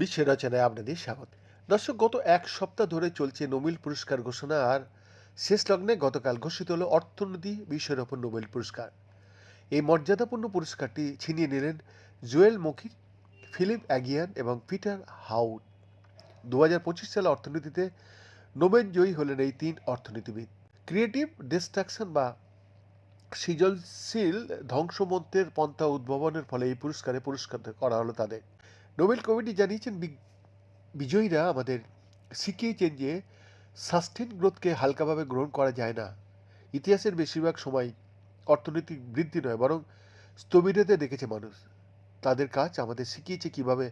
বিশ্ব রচনায় আপনাদের স্বাগত। দর্শক, গত এক সপ্তাহ ধরে চলছে নোবেল পুরস্কার ঘোষণা আর শেষ লগ্নে গতকাল ঘোষিত হলো অর্থনীতি বিষয়ের ওপর নোবেল পুরস্কার। এই মর্যাদাপূর্ণ পুরস্কারটি ছিনিয়ে নিলেন জুয়েল মকির, ফিলিপ অ্যাগিয়ান এবং পিটার হাউড দু হাজার পঁচিশ সালে অর্থনীতিতে নোবেল জয়ী হলেন এই তিন অর্থনীতিবিদ। ক্রিয়েটিভ ডিস্ট্রাকশন বা সৃজনশীল ধ্বংসমন্ত্রের পন্থা উদ্ভাবনের ফলে এই পুরস্কারে পুরস্কার করা হলো তাদের। নোবেল কমিটি জানিয়েছেন বিজয়ীরা আমাদের শিখিয়েছেন যে সাস্টেন গ্রোথকে হালকাভাবে গ্রহণ করা যায় না। ইতিহাসের বেশিরভাগ সময় অর্থনৈতিক বৃদ্ধি নয়, বরং স্থবিরতে দেখেছে মানুষ। তাদের কাজ আমাদের শিখিয়েছে কীভাবে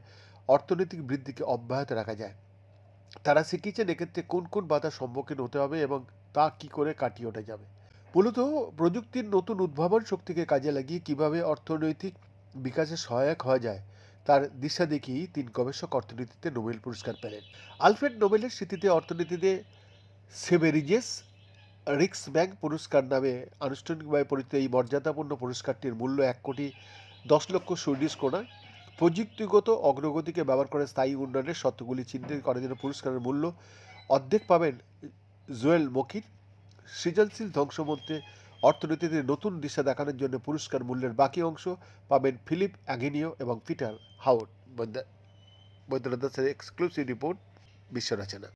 অর্থনৈতিক বৃদ্ধিকে অব্যাহত রাখা যায়। তারা শিখিয়েছেন এক্ষেত্রে কোন কোন বাধার সম্মুখীন হতে হবে এবং তা কি করে কাটিয়ে ওঠা যাবে। মূলত প্রযুক্তির নতুন উদ্ভাবন শক্তিকে কাজে লাগিয়ে কীভাবে অর্থনৈতিক বিকাশে সহায়ক হওয়া যায়, তার দিশা দেখিয়েই তিন গবেষক অর্থনীতিতে নোবেল পুরস্কার পেলেন। আলফ্রেড নোবেলের স্মৃতিতে অর্থনীতিতে সেভেরিজেস রিক্স ব্যাংক পুরস্কার নামে আনুষ্ঠানিকভাবে পরিচিত এই মর্যাদাপূর্ণ পুরস্কারটির মূল্য এক কোটি দশ লক্ষ সুইডিশ কোনা প্রযুক্তিগত অগ্রগতিকে ব্যবহার করে স্থায়ী উন্নয়নের সত্যগুলি চিহ্নিত করার জন্য পুরস্কারের মূল্য অর্ধেক পাবেন জোয়েল মকির। সৃজনশীল ধ্বংস মধ্যে অর্থনীতিতে নতুন দিশা দেখানোর জন্য পুরস্কার মূল্যের বাকি অংশ পাবেন ফিলিপ অ্যাগিনিও এবং পিটার হাউড বৈদ্যনাথ দাসের এক্সক্লুসিভ রিপোর্ট বিশ্ব রচনা